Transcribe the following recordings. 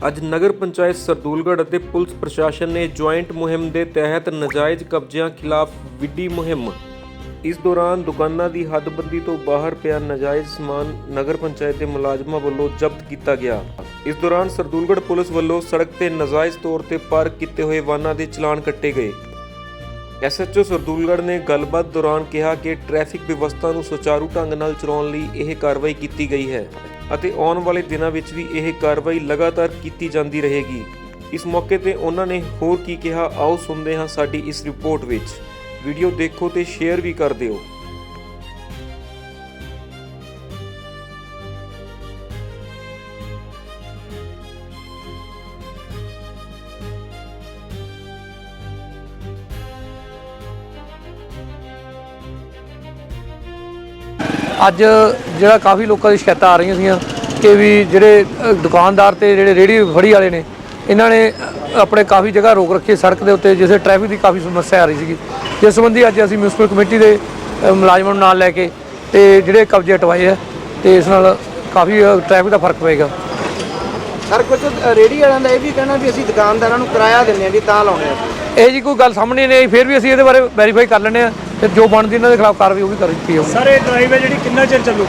ਅੱਜ ਨਗਰ ਪੰਚਾਇਤ ਸਰਦੂਲਗੜ੍ਹ ਅਤੇ ਪੁਲਿਸ ਪ੍ਰਸ਼ਾਸਨ ਨੇ ਜੁਆਇੰਟ ਮੁਹਿੰਮ ਦੇ ਤਹਿਤ ਨਜਾਇਜ਼ ਕਬਜ਼ਿਆਂ ਖਿਲਾਫ ਵਿੱਢੀ ਮੁਹਿੰਮ। ਇਸ ਦੌਰਾਨ ਦੁਕਾਨਾਂ ਦੀ ਹੱਦਬੰਦੀ ਤੋਂ ਬਾਹਰ ਪਿਆ ਨਾਜਾਇਜ਼ ਸਮਾਨ ਨਗਰ ਪੰਚਾਇਤ ਦੇ ਮੁਲਾਜ਼ਮਾਂ ਵੱਲੋਂ ਜ਼ਬਤ ਕੀਤਾ ਗਿਆ। ਇਸ ਦੌਰਾਨ ਸਰਦੂਲਗੜ੍ਹ ਪੁਲਿਸ ਵੱਲੋਂ ਸੜਕ ਤੇ ਨਾਜਾਇਜ਼ ਤੌਰ ਤੇ ਪਾਰਕ ਕੀਤੇ ਹੋਏ ਵਾਹਨਾਂ ਦੇ ਚਲਾਨ ਕੱਟੇ ਗਏ। ਐਸਐਚਓ ਸਰਦੂਲਗੜ੍ਹ ਨੇ ਗੱਲਬਾਤ ਦੌਰਾਨ ਕਿਹਾ ਕਿ ਟ੍ਰੈਫਿਕ ਵਿਵਸਥਾ ਨੂੰ ਸੁਚਾਰੂ ਢੰਗ ਨਾਲ ਚਲਾਉਣ ਲਈ ਇਹ ਕਾਰਵਾਈ ਕੀਤੀ ਗਈ ਹੈ ਅਤੇ ਆਉਣ ਵਾਲੇ ਦਿਨਾਂ ਵਿੱਚ ਵੀ ਇਹ ਕਾਰਵਾਈ ਲਗਾਤਾਰ ਕੀਤੀ ਜਾਂਦੀ ਰਹੇਗੀ। ਇਸ ਮੌਕੇ ਤੇ ਉਹਨਾਂ ਨੇ ਹੋਰ ਕੀ ਕਿਹਾ, ਆਓ ਸੁਣਦੇ ਹਾਂ ਸਾਡੀ ਇਸ ਰਿਪੋਰਟ ਵਿੱਚ। ਵੀਡੀਓ ਦੇਖੋ ਤੇ ਸ਼ੇਅਰ ਵੀ ਕਰ ਦਿਓ। ਅੱਜ ਜਿਹੜਾ ਕਾਫੀ ਲੋਕਾਂ ਦੀ ਸ਼ਿਕਾਇਤਾਂ ਆ ਰਹੀਆਂ ਸੀਗੀਆਂ ਕਿ ਵੀ ਜਿਹੜੇ ਦੁਕਾਨਦਾਰ ਤੇ ਜਿਹੜੇ ਰੇੜੀ ਫੜੀ ਵਾਲੇ ਨੇ ਇਹਨਾਂ ਨੇ ਆਪਣੇ ਕਾਫੀ ਜਗ੍ਹਾ ਰੋਕ ਰੱਖੀ ਸੜਕ ਦੇ ਉੱਤੇ ਜਿਸੇ ਟ੍ਰੈਫਿਕ ਦੀ ਕਾਫੀ ਸਮੱਸਿਆ ਆ ਰਹੀ ਸੀਗੀ। ਜਿਸ ਸੰਬੰਧੀ ਅੱਜ ਅਸੀਂ ਮਿਊਨਿਸਪਲ ਕਮੇਟੀ ਦੇ ਮੁਲਾਜ਼ਮਾਂ ਨੂੰ ਨਾਲ ਲੈ ਕੇ ਤੇ ਜਿਹੜੇ ਕਬਜ਼ੇ ਹਟਵਾਏ ਆ ਤੇ ਇਸ ਨਾਲ ਕਾਫੀ ਟ੍ਰੈਫਿਕ ਦਾ ਫ਼ਰਕ ਪਏਗਾ। ਸਰ ਕੁਝ ਰੇੜੀ ਵਾਲਿਆਂ ਦਾ ਇਹ ਵੀ ਕਹਿਣਾ ਵੀ ਅਸੀਂ ਦੁਕਾਨਦਾਰਾਂ ਨੂੰ ਕਿਰਾਇਆ ਦਿੰਦੇ ਆ ਜੀ ਤਾਂ ਲਾਉਣੇ ਆ ਇਹ ਜੀ ਕੋਈ ਗੱਲ ਸਾਹਮਣੇ ਨਹੀਂ ਆਈ ਫਿਰ ਵੀ ਅਸੀਂ ਇਹਦੇ ਬਾਰੇ ਵੈਰੀਫਾਈ ਕਰ ਲੈਂਦੇ ਆ ਤੇ ਜੋ ਬਣਦੀ ਇਹਨਾਂ ਦੇ ਖਿਲਾਫ ਕਾਰਵਾਈ ਉਹ ਵੀ ਕਰ ਦਿੱਤੀ ਜਾਊਗੀ ਸਰ ਇਹ ਡਰਾਈਵ ਹੈ ਜਿਹੜੀ ਕਿੰਨਾ ਚਿਰ ਚੱਲੂ?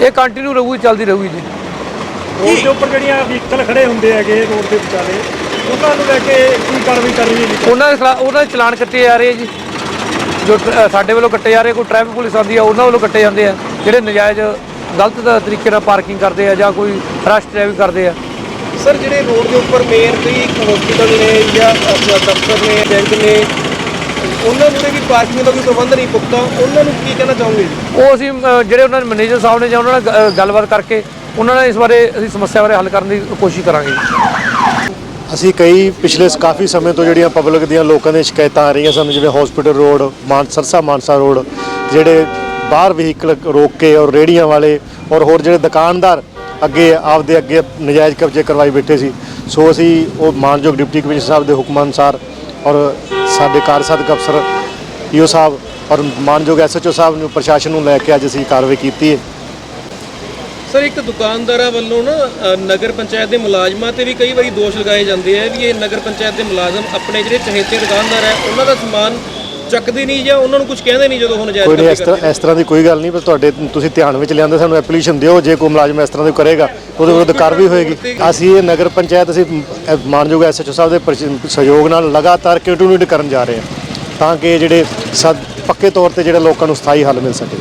ਇਹ ਕੰਟੀਨਿਊ ਰਹੂਗੀ ਚੱਲਦੀ ਰਹੂਗੀ ਜੀ। ਰੋਡ ਦੇ ਉੱਪਰ ਜਿਹੜੀਆਂ ਵਹੀਕਲ ਖੜੇ ਹੁੰਦੇ ਹੈਗੇ ਰੋਡ ਦੇ ਵਿਚਾਲੇ ਉਹਨਾਂ ਨੂੰ ਲੈ ਕੇ ਕੀ ਕਾਰਵਾਈ ਕਰ ਰਹੀ ਹੈ ਜੀ? ਉਹਨਾਂ ਦੇ ਖਿਲਾਫ ਉਹਨਾਂ ਦੇ ਚਲਾਨ ਕੱਟੇ ਜਾ ਰਹੇ ਜੀ। ਜੋ ਸਾਡੇ ਵੱਲੋਂ ਕੱਟੇ ਜਾ ਰਹੇ ਕੋਈ ਟ੍ਰੈਫਿਕ ਪੁਲਿਸ ਆਉਂਦੀ ਆ ਉਹਨਾਂ ਵੱਲੋਂ ਕੱਟੇ ਜਾਂਦੇ ਆ। ਜਿਹੜੇ ਨਜਾਇਜ਼ ਗਲਤ ਤਰੀਕੇ ਨਾਲ ਪਾਰਕਿੰਗ ਕਰਦੇ ਆ ਜਾਂ ਕੋਈ ਰਸ਼ ਡਰਾਈਵਿੰਗ ਕਰਦੇ ਆ। ਸਰ ਜਿਹੜੇ ਰੋਡ ਦੇ ਉੱਪਰ ਮੇਨ ਕੋਈ ਹਸਪੀਟਲ ਨੇ ਜਾਂ ਦਫ਼ਤਰ ਨੇ ਬੈਂਕ ਨੇ ਉਹਨਾਂ ਨੂੰ ਵੀ ਪਾਰਕਿੰਗ ਦਾ ਕੋਈ ਪ੍ਰਬੰਧ ਨਹੀਂ ਪੁੱਖਤਾ। ਉਹਨਾਂ ਨੂੰ ਕੀ ਕਹਿਣਾ ਚਾਹੋਗੇ? ਜੀ ਉਹ ਅਸੀਂ ਅ, ਜਿਹੜੇ ਉਹਨਾਂ ਦੇ ਮੈਨੇਜਰ ਸਾਹਿਬ ਨੇ ਜਾਂ ਉਹਨਾਂ ਨਾਲ ਗ- ਅ, ਗੱਲਬਾਤ ਕਰਕੇ ਉਹਨਾਂ ਨਾਲ ਇਸ ਬਾਰੇ ਅਸੀਂ ਸਮੱਸਿਆ ਬਾਰੇ ਹੱਲ ਕਰਨ ਦੀ ਕੋਸ਼ਿਸ਼ ਕਰਾਂਗੇ। ਅਸੀਂ ਕਈ ਪਿਛਲੇ ਕਾਫੀ ਸਮੇਂ ਤੋਂ ਜਿਹੜੀਆਂ ਪਬਲਿਕ ਦੀਆਂ ਲੋਕਾਂ ਦੀਆਂ ਸ਼ਿਕਾਇਤਾਂ ਆ ਰਹੀਆਂ ਸਾਨੂੰ ਜਿਵੇਂ ਹਸਪੀਟਲ ਰੋਡ ਮਾਨ ਸਰਸਾ ਮਾਨਸਾ ਰੋਡ ਜਿਹੜੇ ਬਾਹਰ ਵਹੀਕਲ ਰੋਕ ਕੇ ਔਰ ਰੇੜੀਆਂ ਵਾਲੇ ਔਰ ਹੋਰ ਜਿਹੜੇ ਦੁਕਾਨਦਾਰ ਅੱਗੇ ਆਪਦੇ ਅੱਗੇ ਨਜਾਇਜ਼ ਕਬਜ਼ੇ ਕਰਵਾਈ ਬੈਠੇ ਸੀ। ਸੋ ਅਸੀਂ ਉਹ ਮਾਨਯੋਗ ਡਿਪਟੀ ਕਮਿਸ਼ਨਰ ਸਾਹਿਬ ਦੇ ਹੁਕਮਾਂ ਅਨੁਸਾਰ ਔਰ ਸਾਡੇ ਕਾਰਜਸਾਧਕ ਅਫਸਰ ਈਓ ਸਾਹਿਬ ਔਰ ਮਾਨਯੋਗ ਐਸਐਚਓ ਸਾਹਿਬ ਨੂੰ ਪ੍ਰਸ਼ਾਸਨ ਨੂੰ ਲੈ ਕੇ ਅੱਜ ਅਸੀਂ ਕਾਰਵਾਈ ਕੀਤੀ ਹੈ। ਸਰ ਇੱਕ ਦੁਕਾਨਦਾਰਾਂ ਵੱਲੋਂ ਨਾ ਅ, ਨਗਰ ਪੰਚਾਇਤ ਦੇ ਮੁਲਾਜ਼ਮਾਂ ਤੇ ਵੀ ਕਈ ਵਾਰੀ ਦੋਸ਼ ਲਗਾਏ ਜਾਂਦੇ ਆ ਵੀ ਇਹ ਨਗਰ ਪੰਚਾਇਤ ਦੇ ਮੁਲਾਜ਼ਮ ਆਪਣੇ ਜਿਹੜੇ ਚਹੇਤੇ ਦੁਕਾਨਦਾਰ ਹੈ ਉਹਨਾਂ ਦਾ ਸਮਾਨ ਚੱਕਦੇ ਨਹੀਂ ਜਾਂ ਉਹਨਾਂ ਨੂੰ ਕੁਝ ਕਹਿੰਦੇ ਨਹੀਂ ਜਦੋਂ ਉਹ ਨਜਾਇਜ਼ ਕੋਈ ਨਹੀਂ ਇਸ ਤਰ੍ਹਾਂ ਇਸ ਤਰ੍ਹਾਂ ਦੀ ਕੋਈ ਗੱਲ ਨਹੀਂ ਪਰ ਤੁਹਾਡੇ ਤੁਸੀਂ ਧਿਆਨ ਵਿੱਚ ਲਿਆਂਦੇ ਸਾਨੂੰ ਐਪਲੀਕੇਸ਼ਨ ਦਿਓ ਜੇ ਕੋਈ ਮੁਲਾਜ਼ਮ ਇਸ ਤਰ੍ਹਾਂ ਦੀ ਕਰੇਗਾ ਉਹਦੇ ਵਿਰੁੱਧ ਕਾਰਵਾਈ ਹੋਏਗੀ। ਅਸੀਂ ਇਹ ਨਗਰ ਪੰਚਾਇਤ ਅਸੀਂ ਮਾਨਯੋਗ ਐਸਐਚਓ ਸਾਹਿਬ ਦੇ ਸਹਿਯੋਗ ਨਾਲ ਲਗਾਤਾਰ ਕੰਟੀਨਿਊਟ ਕਰਨ ਜਾ ਰਹੇ ਹਾਂ ਤਾਂ ਕਿ ਜਿਹੜੇ ਪੱਕੇ ਤੌਰ ਤੇ ਜਿਹੜੇ ਲੋਕਾਂ ਨੂੰ ਸਥਾਈ ਹੱਲ ਮਿਲ ਸਕੇ।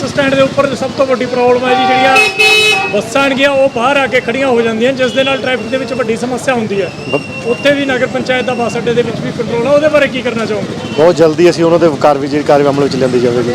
ਬੱਸ ਸਟੈਂਡ ਦੇ ਉੱਪਰ ਸਭ ਤੋਂ ਵੱਡੀ ਪ੍ਰੋਬਲਮ ਹੈ ਜੀ ਜਿਹੜੀਆਂ ਬੱਸਾਂ ਆਣਗੀਆਂ ਉਹ ਬਾਹਰ ਆ ਕੇ ਖੜੀਆਂ ਹੋ ਜਾਂਦੀਆਂ ਜਿਸ ਦੇ ਨਾਲ ਟ੍ਰੈਫਿਕ ਦੇ ਵਿੱਚ ਵੱਡੀ ਸਮੱਸਿਆ ਹੁੰਦੀ ਹੈ। ਉੱਥੇ ਵੀ ਨਗਰ ਪੰਚਾਇਤ ਦਾ ਬੱਸ ਅੱਡੇ ਦੇ ਵਿੱਚ ਵੀ ਕੰਟਰੋਲ ਹੈ ਉਹਦੇ ਬਾਰੇ ਕੀ ਕਰਨਾ ਚਾਹੋਗੇ? ਬਹੁਤ ਜਲਦੀ ਅਸੀਂ ਉਹਨਾਂ ਦੇ ਕਾਰਵਾਈ ਜਿਹੜੀ ਕਾਰਵਾਈ ਅਮਲ ਵਿੱਚ ਲਿਆਂਦੀ ਜਾਵੇਗੀ।